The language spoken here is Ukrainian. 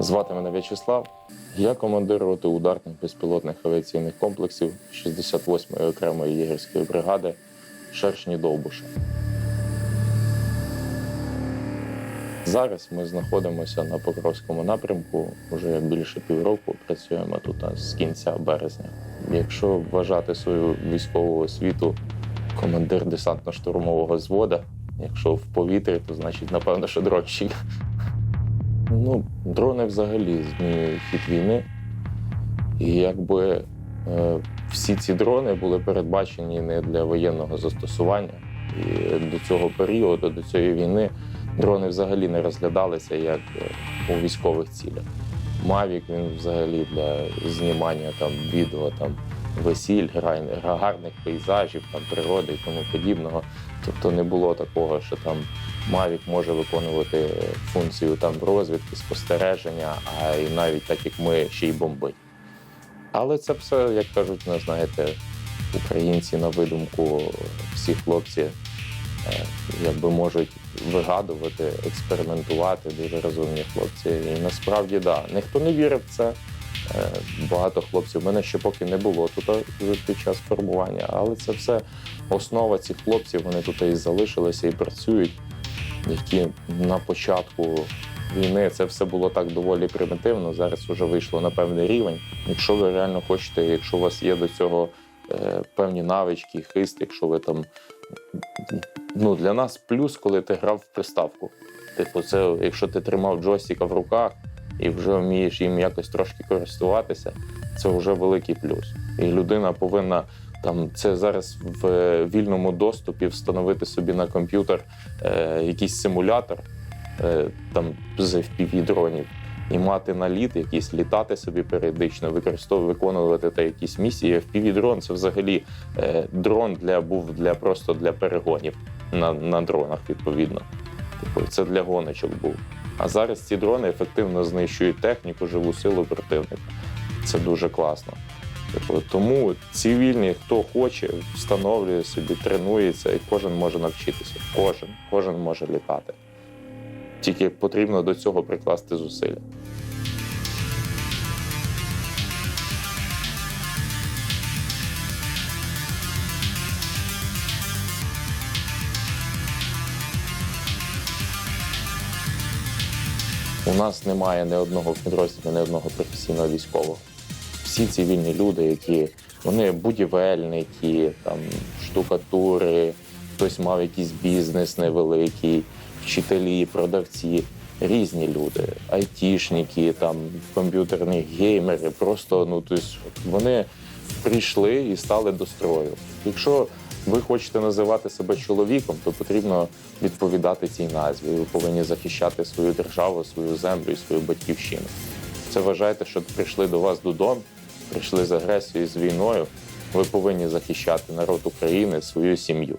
Звати мене В'ячеслав. Я командир роти ударних безпілотних авіаційних комплексів 68-ї окремої єгерської бригади Шершні Довбуша. Зараз ми знаходимося на Покровському напрямку вже більше півроку. Працюємо тут з кінця березня. Якщо вважати свою військову освіту командир десантно-штурмового взвода, якщо в повітрі, то значить, напевно, що дронщик. Ну, дрони взагалі змінюють хід війни. І якби е, всі ці дрони були передбачені не для воєнного застосування. І до цього періоду, до цієї війни, дрони взагалі не розглядалися як е, у військових цілях. Мавік він взагалі для знімання там відео там весіль, гарних пейзажів, там природи і тому подібного. Тобто не було такого, що там Мавік може виконувати функцію там розвідки, спостереження, а й навіть так як ми ще й бомбить. Але це все, як кажуть, ну, знаєте, українці на видумку, всі хлопці е, якби можуть вигадувати, експериментувати, дуже розумні хлопці. І насправді, да, ніхто не вірив в це. Е, Багато хлопців. У мене ще поки не було тут е, під час формування, але це все основа цих хлопців. Вони тут і залишилися і працюють, які на початку війни це все було так доволі примітивно. Зараз вже вийшло на певний рівень. Якщо ви реально хочете, якщо у вас є до цього е, певні навички, хист, якщо ви там. Ну, для нас плюс, коли ти грав в приставку. Типу, це якщо ти тримав джойстика в руках і вже вмієш їм якось трошки користуватися, це вже великий плюс. І людина повинна там це зараз в е, вільному доступі встановити собі на комп'ютер е, якийсь симулятор е, там з fpv дронів і мати наліт, якийсь літати собі періодично, використовувати, виконувати та якісь місії. fpv дрон це взагалі е, дрон для був для просто для перегонів на, на дронах, відповідно. Типу, це для гоночок був. А зараз ці дрони ефективно знищують техніку, живу силу противника. Це дуже класно. Типу, тому цивільні, хто хоче, встановлює собі, тренується, і кожен може навчитися. Кожен, кожен може літати. Тільки потрібно до цього прикласти зусилля. У нас немає ні одного підрозділу, ні одного професійного військового. Всі цивільні люди, які вони будівельники, там штукатури, хтось мав якийсь бізнес невеликий, вчителі, продавці, різні люди, айтішники, там комп'ютерні геймери. Просто ну тобто вони прийшли і стали до строю. Якщо ви хочете називати себе чоловіком, то потрібно відповідати цій назві. Ви повинні захищати свою державу, свою землю і свою батьківщину. Це вважайте, що прийшли до вас додому, прийшли з агресією, з війною. Ви повинні захищати народ України, свою сім'ю.